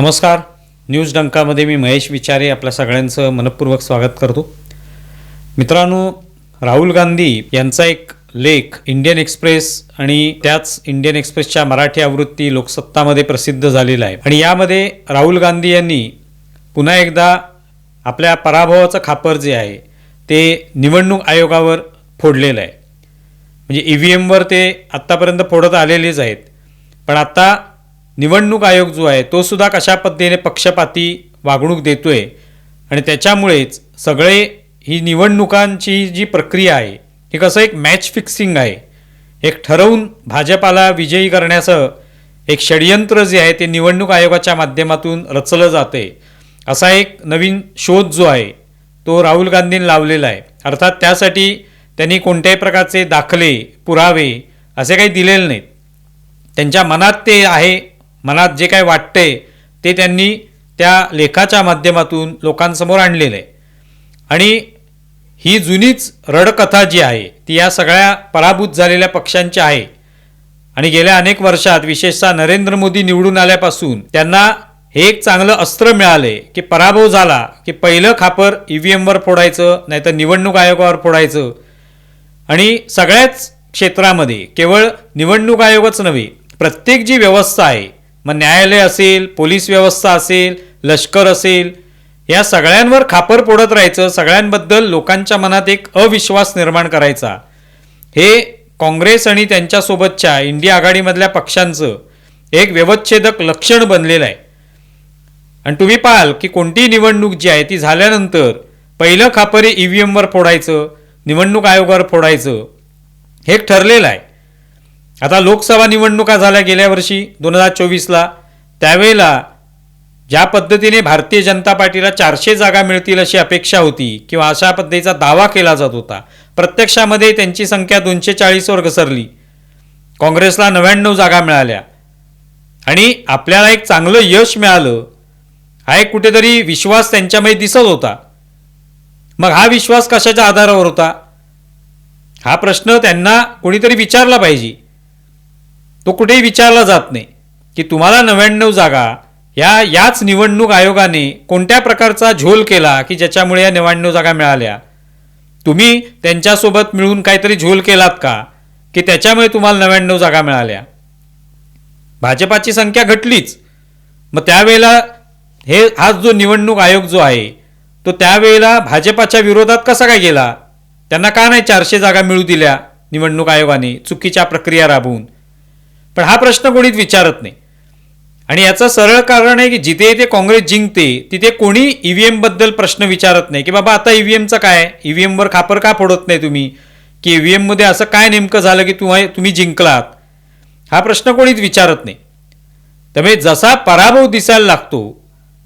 नमस्कार. न्यूज डंकामध्ये मी महेश विचारे आपल्या सगळ्यांचं मनपूर्वक स्वागत करतो. मित्रांनो राहुल गांधी यांचा एक लेख इंडियन एक्सप्रेस आणि त्याच इंडियन एक्सप्रेसच्या मराठी आवृत्ती लोकसत्तामध्ये प्रसिद्ध झालेला आहे. आणि यामध्ये राहुल गांधी यांनी पुन्हा एकदा आपल्या पराभवाचं खापर जे आहे ते निवडणूक आयोगावर फोडलेलं आहे. म्हणजे ई व्ही एमवर ते आत्तापर्यंत फोडत आलेलेच आहेत. पण आत्ता निवडणूक आयोग जो आहे तो सुद्धा कशा पद्धतीने पक्षपाती वागणूक देतोय आणि त्याच्यामुळेच सगळे ही निवडणुकांची जी प्रक्रिया आहे ही कसं एक मॅच फिक्सिंग आहे. एक ठरवून भाजपाला विजयी करण्याचं एक षडयंत्र जे आहे ते निवडणूक आयोगाच्या माध्यमातून रचलं जाते असा एक नवीन शोध जो आहे तो राहुल गांधींनी लावलेला आहे. अर्थात त्यासाठी त्यांनी कोणत्याही प्रकारचे दाखले पुरावे असे काही दिलेले नाहीत. त्यांच्या मनात ते आहे मनात जे काय वाटते ते त्यांनी त्या लेखाच्या माध्यमातून लोकांसमोर आणलेलं आहे. आणि ही जुनीच रडकथा जी आहे ती या सगळ्या पराभूत झालेल्या पक्षांची आहे. आणि गेल्या अनेक वर्षात विशेषतः नरेंद्र मोदी निवडून आल्यापासून त्यांना हे एक चांगलं अस्त्र मिळाले की पराभव झाला की पहिलं खापर ई व्ही एमवर फोडायचं नाहीतर निवडणूक आयोगावर फोडायचं. आणि सगळ्याच क्षेत्रामध्ये केवळ निवडणूक आयोगच नव्हे प्रत्येक जी व्यवस्था आहे मग न्यायालय असेल पोलीस व्यवस्था असेल लष्कर असेल या सगळ्यांवर खापर फोडत राहायचं सगळ्यांबद्दल लोकांच्या मनात एक अविश्वास निर्माण करायचा. हे काँग्रेस आणि त्यांच्यासोबतच्या इंडिया आघाडीमधल्या पक्षांचं एक व्यवच्छेदक लक्षण बनलेलं आहे. आणि तुम्ही पाहाल की कोणतीही निवडणूक जी आहे ती झाल्यानंतर पहिलं खापर हे ई व्ही एमवर फोडायचं निवडणूक आयोगावर फोडायचं हे एक ठरलेलं आहे. आता लोकसभा निवडणुका झाल्या गेल्या वर्षी दोन हजार चोवीसला. त्यावेळेला ज्या पद्धतीने भारतीय जनता पार्टीला चारशे जागा मिळतील अशी अपेक्षा होती किंवा अशा पद्धतीचा दावा केला जात होता. प्रत्यक्षामध्ये त्यांची संख्या दोनशे चाळीसवर घसरली. काँग्रेसला नव्याण्णव जागा मिळाल्या. आणि आपल्याला एक चांगलं यश मिळालं. हा एक कुठेतरी विश्वास त्यांच्यामध्ये दिसत होता. मग हा विश्वास कशाच्या आधारावर होता? हा प्रश्न त्यांना कोणीतरी विचारला पाहिजे. तो कुठेही विचारला जात नाही की तुम्हाला नव्याण्णव जागा या याच निवडणूक आयोगाने कोणत्या प्रकारचा झोल केला की ज्याच्यामुळे या नव्याण्णव जागा मिळाल्या? तुम्ही त्यांच्यासोबत मिळून काहीतरी झोल केलात का की त्याच्यामुळे तुम्हाला नव्याण्णव जागा मिळाल्या? भाजपाची संख्या घटलीच. मग त्यावेळेला हे हाच जो निवडणूक आयोग जो आहे तो त्यावेळेला भाजपाच्या विरोधात कसा काय गेला? त्यांना का नाही चारशे जागा मिळू दिल्या निवडणूक आयोगाने? चुकीच्या प्रक्रिया राबवून. पण हा प्रश्न कोणीच विचारत नाही. आणि याचं सरळ कारण आहे की जिथे ते काँग्रेस जिंकते तिथे कोणी ई व्ही एमबद्दल प्रश्न विचारत नाही की बाबा आता ई व्ही एमचं काय ई व्ही एमवर खापर का फोडत नाही तुम्ही? की ई व्ही एममध्ये असं काय नेमकं झालं की तुम्हा तुम्ही जिंकलात? हा प्रश्न कोणीच विचारत नाही. त्यामुळे जसा पराभव दिसायला लागतो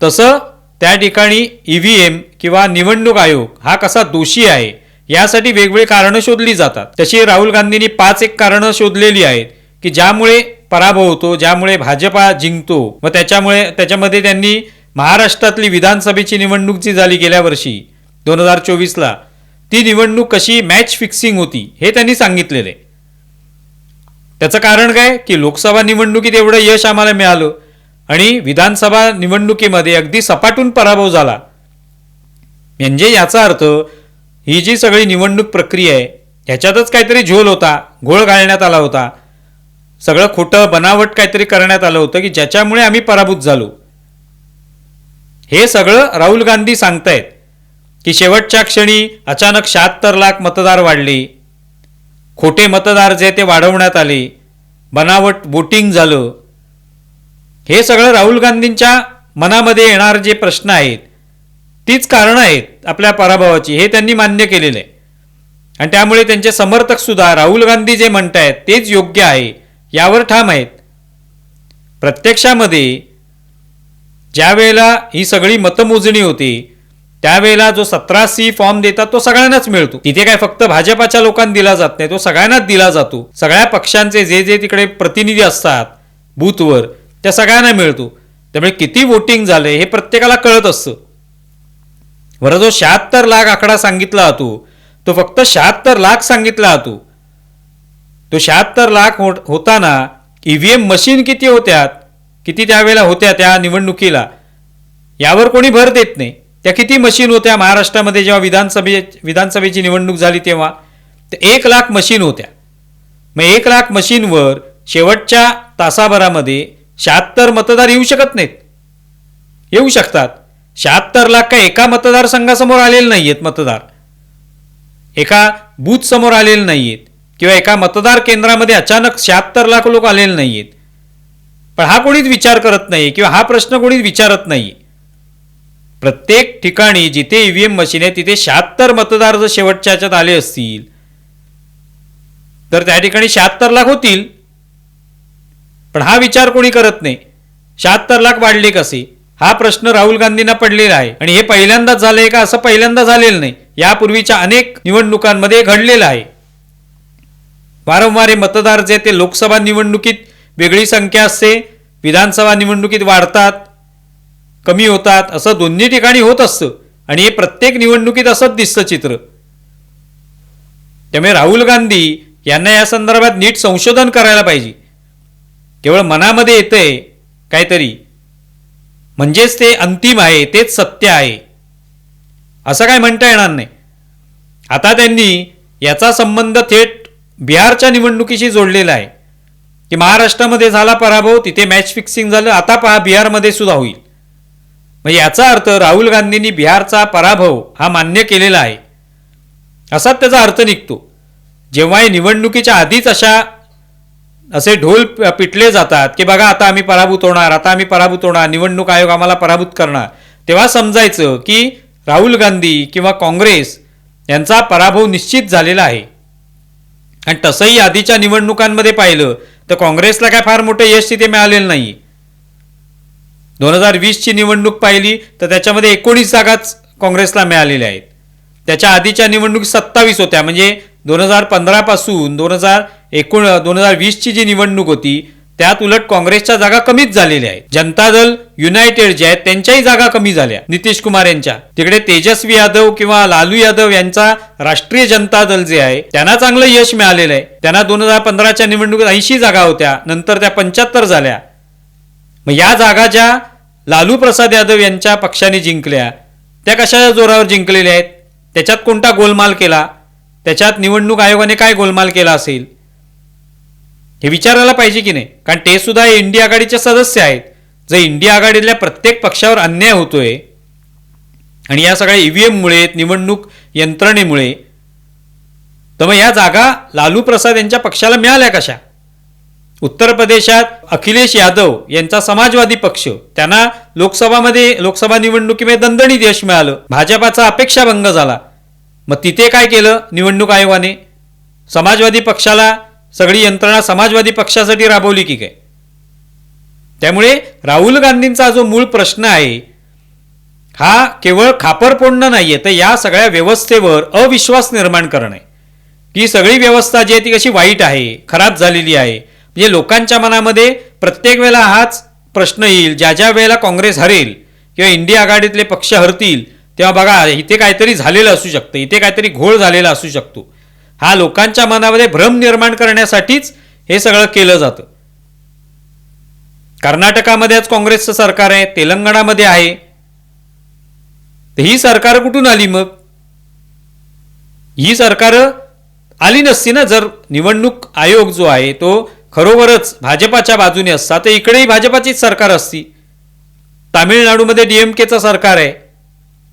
तसं त्या ठिकाणी ई व्ही एम किंवा निवडणूक आयोग हा कसा दोषी आहे यासाठी वेगवेगळी कारणं शोधली जातात. तशी राहुल गांधींनी पाच एक कारणं शोधलेली आहेत. की ज्यामुळे पराभव होतो ज्यामुळे भाजपा जिंकतो. व त्याच्यामुळे त्याच्यामध्ये त्यांनी महाराष्ट्रातली विधानसभेची निवडणूक जी झाली गेल्या वर्षी दोन हजार चोवीसला ती निवडणूक कशी मॅच फिक्सिंग होती हे त्यांनी सांगितलेलं. आहे त्याचं कारण काय? की लोकसभा निवडणुकीत एवढं यश आम्हाला मिळालं आणि विधानसभा निवडणुकीमध्ये अगदी सपाटून पराभव झाला. म्हणजे याचा अर्थ ही जी सगळी निवडणूक प्रक्रिया आहे ह्याच्यातच काहीतरी झोल होता घोळ घालण्यात आला होता. सगळं खोटं बनावट काहीतरी करण्यात आलं होतं की ज्याच्यामुळे आम्ही पराभूत झालो. हे सगळं राहुल गांधी सांगतायत की शेवटच्या क्षणी अचानक शहात्तर लाख मतदार वाढले. खोटे मतदार जे ते वाढवण्यात आले. बनावट वोटिंग झालं. हे सगळं राहुल गांधींच्या मनामध्ये येणार जे प्रश्न आहेत तीच कारणं आहेत आपल्या पराभवाची. हे त्यांनी मान्य केलेलं आहे. आणि त्यामुळे त्यांचे समर्थकसुद्धा राहुल गांधी जे म्हणत आहेत तेच योग्य आहे. यावर ठाम आहेत. प्रत्यक्षामध्ये ज्या वेळेला ही सगळी मतमोजणी होती त्यावेळेला जो सतरा सी फॉर्म देतात तो सगळ्यांनाच मिळतो. तिथे काय फक्त भाजपाच्या लोकांना दिला जात नाही तो सगळ्यांनाच दिला जातो. सगळ्या पक्षांचे जे जे तिकडे प्रतिनिधी असतात बूथवर त्या सगळ्यांना मिळतो. त्यामुळे किती वोटिंग झाले हे प्रत्येकाला कळत असतं. बरं जो शहात्तर लाख आकडा सांगितला जातो तो फक्त शहात्तर लाख सांगितला जातो. तो शहात्तर लाख होत- होताना ई व्ही एम मशीन किती होत्या? किती त्यावेळेला होत्या त्या निवडणुकीला? यावर कोणी भर देत नाही. त्या किती मशीन होत्या? महाराष्ट्रामध्ये जेव्हा विधानसभे विधानसभेची निवडणूक झाली तेव्हा तर एक लाख मशीन होत्या. मग एक लाख मशीनवर शेवटच्या तासाभरामध्ये शहात्तर मतदार येऊ शकत नाहीत. येऊ शकतात. शहात्तर लाख काय एका मतदारसंघासमोर आलेले नाही आहेत मतदार. एका बूथ समोर आलेले नाही आहेत किंवा एका मतदार केंद्रामध्ये अचानक शहात्तर लाख लोक आलेले नाही आहेत पण हा कोणीच विचार करत नाही किंवा हा प्रश्न कोणीच विचारत नाही. प्रत्येक ठिकाणी जिथे ईव्हीएम मशीन आहे तिथे शहात्तर मतदार जर शेवटच्या ह्याच्यात आले असतील तर त्या ठिकाणी शहात्तर लाख होतील. पण हा विचार कोणी करत नाही. शहात्तर लाख वाढले कसे? हा प्रश्न राहुल गांधींना पडलेला आहे. आणि हे पहिल्यांदाच झालंय का? असं पहिल्यांदा झालेलं नाही. यापूर्वीच्या अनेक निवडणुकांमध्ये घडलेलं आहे. वारंवार हे मतदार जे ते लोकसभा निवडणुकीत वेगळी संख्या असते विधानसभा निवडणुकीत वाढतात कमी होतात असं दोन्ही ठिकाणी होत असतं. आणि हे प्रत्येक निवडणुकीत असंच दिसतं चित्र. त्यामुळे राहुल गांधी यांना या संदर्भात नीट संशोधन करायला पाहिजे. केवळ मनामध्ये येतंय काहीतरी. म्हणजेच ते अंतिम आहे तेच सत्य आहे. असं काय म्हणता येणार नाही. आता त्यांनी याचा संबंध थेट बिहारच्या निवडणुकीशी जोडलेला आहे. की महाराष्ट्रामध्ये झाला पराभव तिथे मॅच फिक्सिंग झालं आता पहा बिहारमध्ये सुद्धा होईल. म्हणजे याचा अर्थ राहुल गांधींनी बिहारचा पराभव हा मान्य केलेला आहे. असाच त्याचा अर्थ निघतो. जेव्हा हे निवडणुकीच्या आधीच अशा असे ढोल प- पिटले जातात की बघा आता आम्ही पराभूत होणार आता आम्ही पराभूत होणार निवडणूक आयोग आम्हाला पराभूत करणार. तेव्हा समजायचं की राहुल गांधी किंवा काँग्रेस यांचा पराभव निश्चित झालेला आहे. आणि तसंही आधीच्या निवडणुकांमध्ये पाहिलं तर काँग्रेसला काय फार मोठं यश तिथे मिळालेलं नाही. दोन हजार वीसची निवडणूक पाहिली तर त्याच्यामध्ये एकोणीस जागाच काँग्रेसला मिळालेल्या आहेत. त्याच्या आधीच्या निवडणूक सत्तावीस होत्या म्हणजे दोन हजार पंधरापासून दोन हजार एकोण दोन हजार वीसची जी निवडणूक होती त्यात उलट काँग्रेसच्या जागा कमीच झालेल्या आहेत. जनता दल युनायटेड जे आहेत त्यांच्याही जागा कमी झाल्या. नितीश कुमार यांच्या. तिकडे तेजस्वी यादव किंवा लालू यादव यांचा राष्ट्रीय जनता दल जे आहे त्यांना चांगलं यश मिळालेलं आहे. त्यांना दोन हजार पंधराच्या निवडणुकीत ऐंशी जागा होत्या नंतर त्या पंच्याहत्तर झाल्या. मग या जागा ज्या लालू प्रसाद यादव यांच्या पक्षाने जिंकल्या त्या कशाच्या जोरावर जिंकलेल्या आहेत? त्याच्यात कोणता गोलमाल केला? त्याच्यात निवडणूक आयोगाने काय गोलमाल केला असेल? हे विचारायला पाहिजे की नाही? कारण ते सुद्धा इंडिया आघाडीचे सदस्य आहेत. जर इंडिया आघाडीतल्या प्रत्येक पक्षावर अन्याय होतोय आणि या सगळ्या ईव्हीएममुळे निवडणूक यंत्रणेमुळे तर मग या जागा लालू प्रसाद यांच्या पक्षाला मिळाल्या कशा? उत्तर प्रदेशात अखिलेश यादव यांचा समाजवादी पक्ष. त्यांना लोकसभामध्ये लोकसभा निवडणुकीमध्ये दणदणीत यश मिळालं. भाजपाचा अपेक्षाभंग झाला. मग तिथे काय केलं निवडणूक आयोगाने? समाजवादी पक्षाला सगळी यंत्रणा समाजवादी पक्षासाठी राबवली की काय? त्यामुळे राहुल गांधींचा जो मूळ प्रश्न आहे हा केवळ खापर फोडणं नाहीये तर या सगळ्या व्यवस्थेवर अविश्वास निर्माण करणं आहे. की सगळी व्यवस्था जी आहे ती कशी वाईट आहे खराब झालेली आहे? म्हणजे लोकांच्या मनामध्ये प्रत्येक वेळेला हाच प्रश्न येईल ज्या ज्या वेळेला काँग्रेस हरेल किंवा इंडिया आघाडीतले पक्ष हरतील तेव्हा बघा इथे काहीतरी झालेलं असू शकतं इथे काहीतरी घोळ झालेला असू शकतो. हा लोकांच्या मनामध्ये भ्रम निर्माण करण्यासाठीच हे सगळं केलं जातं. कर्नाटकामध्ये आज काँग्रेसचं सरकार आहे तेलंगणामध्ये आहे. तर ही सरकार कुठून आली मग? ही सरकार आली नसती ना? जर निवडणूक आयोग जो आहे तो खरोखरच भाजपाच्या बाजूने असता तर इकडेही भाजपाचीच सरकार असती. तामिळनाडूमध्ये डीएमकेचं सरकार आहे.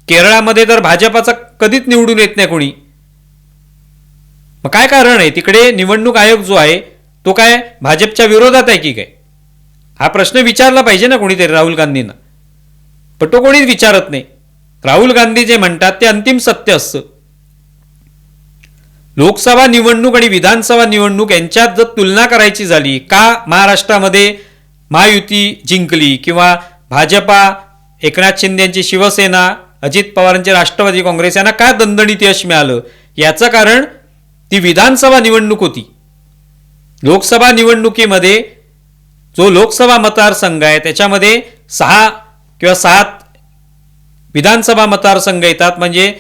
केरळामध्ये तर भाजपाचा कधीच निवडून येत नाही कोणी. मग काय कारण आहे? तिकडे निवडणूक आयोग जो आहे तो काय भाजपच्या विरोधात आहे की काय? हा प्रश्न विचारला पाहिजे ना कोणीतरी राहुल गांधींना. पण तो कोणीच विचारत नाही. राहुल गांधी जे म्हणतात ते अंतिम सत्य असतं. लोकसभा निवडणूक आणि विधानसभा निवडणूक यांच्यात जर तुलना करायची झाली का महाराष्ट्रामध्ये महायुती जिंकली किंवा भाजपा एकनाथ शिंदे यांची शिवसेना अजित पवारांचे राष्ट्रवादी काँग्रेस यांना का दणदणीत यश मिळालं? याचं कारण ती विधानसभा निवडणूक होती. लोकसभा निवडणुकीमध्ये जो लोकसभा मतदारसंघ आहे त्याच्यामध्ये सहा किंवा सात विधानसभा मतदारसंघ येतात. म्हणजे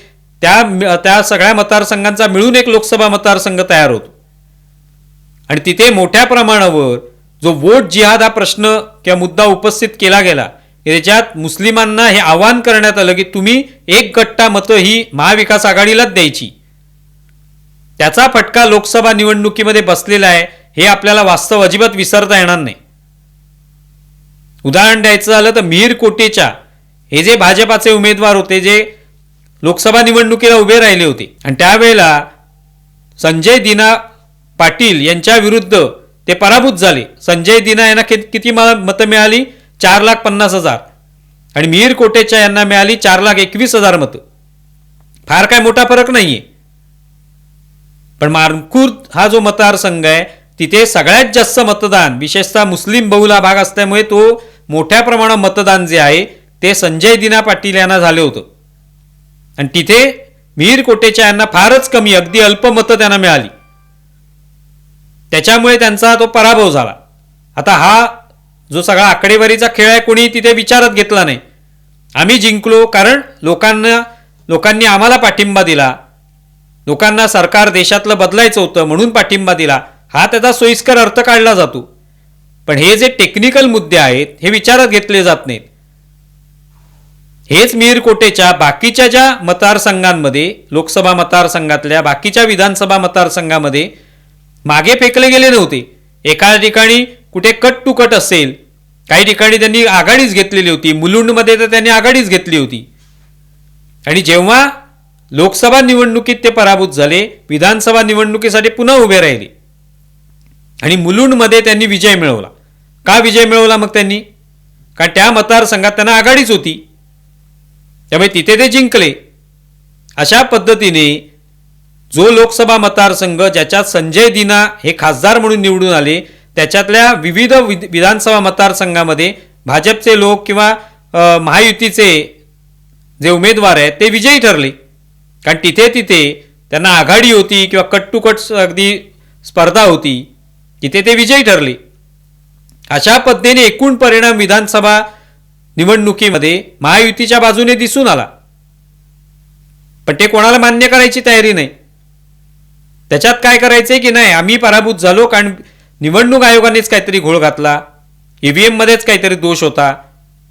त्या त्या सगळ्या मतदारसंघांचा मिळून एक लोकसभा मतदारसंघ तयार होतो. आणि तिथे मोठ्या प्रमाणावर जो वोट जिहाद हा प्रश्न किंवा मुद्दा उपस्थित केला गेला त्याच्यात मुस्लिमांना हे आवाहन करण्यात आलं की तुम्ही एक गट्टा मतं ही महाविकास आघाडीलाच द्यायची. त्याचा फटका लोकसभा निवडणुकीमध्ये बसलेला आहे हे आपल्याला वास्तव अजिबात विसरता येणार नाही. उदाहरण द्यायचं झालं तर मिहीर कोटेच्या हे जे भाजपाचे उमेदवार होते जे लोकसभा निवडणुकीला उभे राहिले होते आणि त्यावेळेला संजय दिना पाटील यांच्या विरुद्ध ते पराभूत झाले. संजय दिना यांना किती मतं मिळाली? चार लाख पन्नास हजार. आणि मिहीर कोटेच्या यांना मिळाली चार लाख एकवीस हजार मतं. फार काय मोठा फरक नाही आहे पण मानखुर्द हा जो मतदारसंघ आहे तिथे सगळ्यात जास्त मतदान विशेषतः मुस्लिम बहुला भाग असल्यामुळे तो मोठ्या प्रमाणात मतदान जे आहे ते संजय दिना पाटील यांना झाले होतं. आणि तिथे मिहीर कोटेच्या यांना फारच कमी अगदी अल्प मतं त्यांना मिळाली. त्याच्यामुळे त्यांचा तो पराभव झाला. आता हा जो सगळा आकडेवारीचा खेळ आहे कोणी तिथे विचारात घेतला नाही. आम्ही जिंकलो कारण लोकांना लोकांनी आम्हाला पाठिंबा दिला. लोकांना सरकार देशातलं बदलायचं होतं म्हणून पाठिंबा दिला. हा त्याचा सोयीस्कर अर्थ काढला जातो. पण हे जे टेक्निकल मुद्दे आहेत हे विचारात घेतले जात नाहीत. हेच मिहीर कोटेच्या बाकीच्या ज्या मतदारसंघांमध्ये लोकसभा मतदारसंघातल्या बाकीच्या विधानसभा मतदारसंघामध्ये मागे फेकले गेले नव्हते. एका ठिकाणी कुठे कट टू कट असेल काही ठिकाणी त्यांनी आघाडीच घेतलेली होती. मुलुंडमध्ये तर त्यांनी आघाडीच घेतली होती. आणि जेव्हा लोकसभा निवडणुकीत ते पराभूत झाले विधानसभा निवडणुकीसाठी पुन्हा उभे राहिले. आणि मुलुंडमध्ये त्यांनी विजय मिळवला. का विजय मिळवला मग त्यांनी? कारण त्या मतदारसंघात त्यांना आघाडीच होती. त्यामुळे तिथे ते जिंकले. अशा पद्धतीने जो लोकसभा मतदारसंघ ज्याच्यात संजय दिना हे खासदार म्हणून निवडून आले त्याच्यातल्या विविध विधानसभा मतदारसंघामध्ये भाजपचे लोक किंवा महायुतीचे जे उमेदवार आहेत ते विजयी ठरले. कारण तिथे तिथे त्यांना आघाडी होती किंवा कट टू कट अगदी स्पर्धा होती. तिथे ते विजयी ठरले. अशा पद्धतीने एकूण परिणाम विधानसभा निवडणुकीमध्ये महायुतीच्या बाजूने दिसून आला. पण ते कोणाला मान्य करायची तयारी नाही. त्याच्यात काय करायचंय की नाही आम्ही पराभूत झालो कारण निवडणूक आयोगानेच काहीतरी घोळ घातला. ईव्हीएममध्येच काहीतरी दोष होता.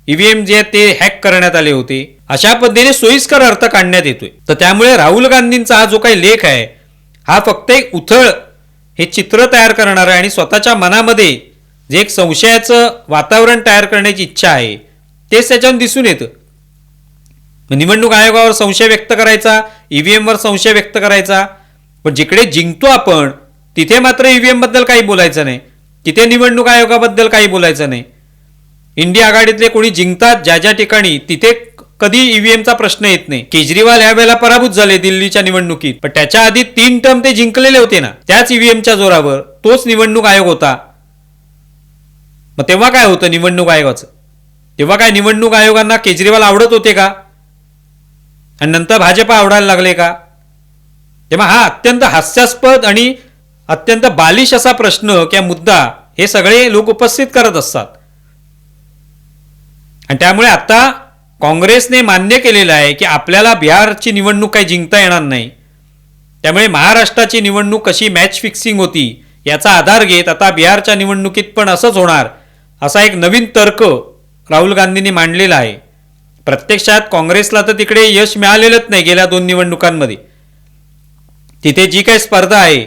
ईव्हीएम जे आहेत ते हॅक करण्यात आले होते. अशा पद्धतीने सोयीस्कर अर्थ काढण्यात येतोय. तर त्यामुळे राहुल गांधींचा हा जो काही लेख आहे हा फक्त एक उथळ हे चित्र तयार करणार आहे आणि स्वतःच्या मनामध्ये जे एक संशयाचं वातावरण तयार करण्याची इच्छा आहे तेच त्याच्यातून दिसून येतं. निवडणूक आयोगावर संशय व्यक्त करायचा ईव्हीएमवर संशय व्यक्त करायचा पण जिकडे जिंकतो आपण तिथे मात्र ईव्हीएमबद्दल काही बोलायचं नाही. तिथे निवडणूक आयोगाबद्दल काही बोलायचं नाही. इंडिया आघाडीतले कोणी जिंकतात ज्या ज्या ठिकाणी तिथे कधी ईव्हीएमचा प्रश्न येत नाही. केजरीवाल या वेळेला पराभूत झाले दिल्लीच्या निवडणुकीत. पण त्याच्या आधी तीन टर्म ते जिंकलेले होते ना. त्याच ईव्हीएमच्या जोरावर तोच निवडणूक आयोग होता. मग तेव्हा काय होतं निवडणूक आयोगाचं? तेव्हा काय निवडणूक आयोगांना केजरीवाल आवडत होते का? आणि नंतर भाजप आवडायला लागले का? तेव्हा हा अत्यंत हास्यास्पद आणि अत्यंत बालिश असा प्रश्न किंवा मुद्दा हे सगळे लोक उपस्थित करत असतात. आणि त्यामुळे आता काँग्रेसने मान्य केलेलं आहे की आपल्याला बिहारची निवडणूक काही जिंकता येणार नाही. त्यामुळे महाराष्ट्राची निवडणूक कशी मॅच फिक्सिंग होती याचा आधार घेत आता बिहारच्या निवडणुकीत पण असंच होणार असा एक नवीन तर्क राहुल गांधींनी मांडलेला आहे. प्रत्यक्षात काँग्रेसला तर तिकडे यश मिळालेलंच नाही गेल्या दोन निवडणुकांमध्ये. तिथे जी काही स्पर्धा आहे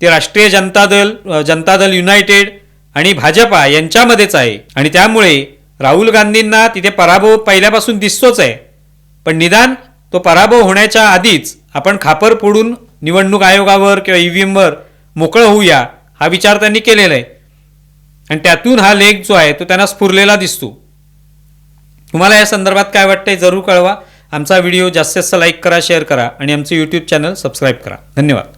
ती राष्ट्रीय जनता दल जनता दल युनायटेड आणि भाजपा यांच्यामध्येच आहे. आणि त्यामुळे राहुल गांधींना तिथे पराभव पहिल्यापासून दिसतोच आहे. पण निदान तो पराभव होण्याच्या आधीच आपण खापर फोडून निवडणूक आयोगावर किंवा ईव्हीएमवर मोकळं होऊया हा विचार त्यांनी केलेला आहे. आणि त्यातून हा लेख जो आहे तो त्यांना स्फुरलेला दिसतो. तुम्हाला या संदर्भात काय वाटतंय जरूर कळवा. आमचा व्हिडिओ जास्तीत जास्त लाईक करा शेअर करा आणि आमचं यूट्यूब चॅनल सबस्क्राईब करा. धन्यवाद.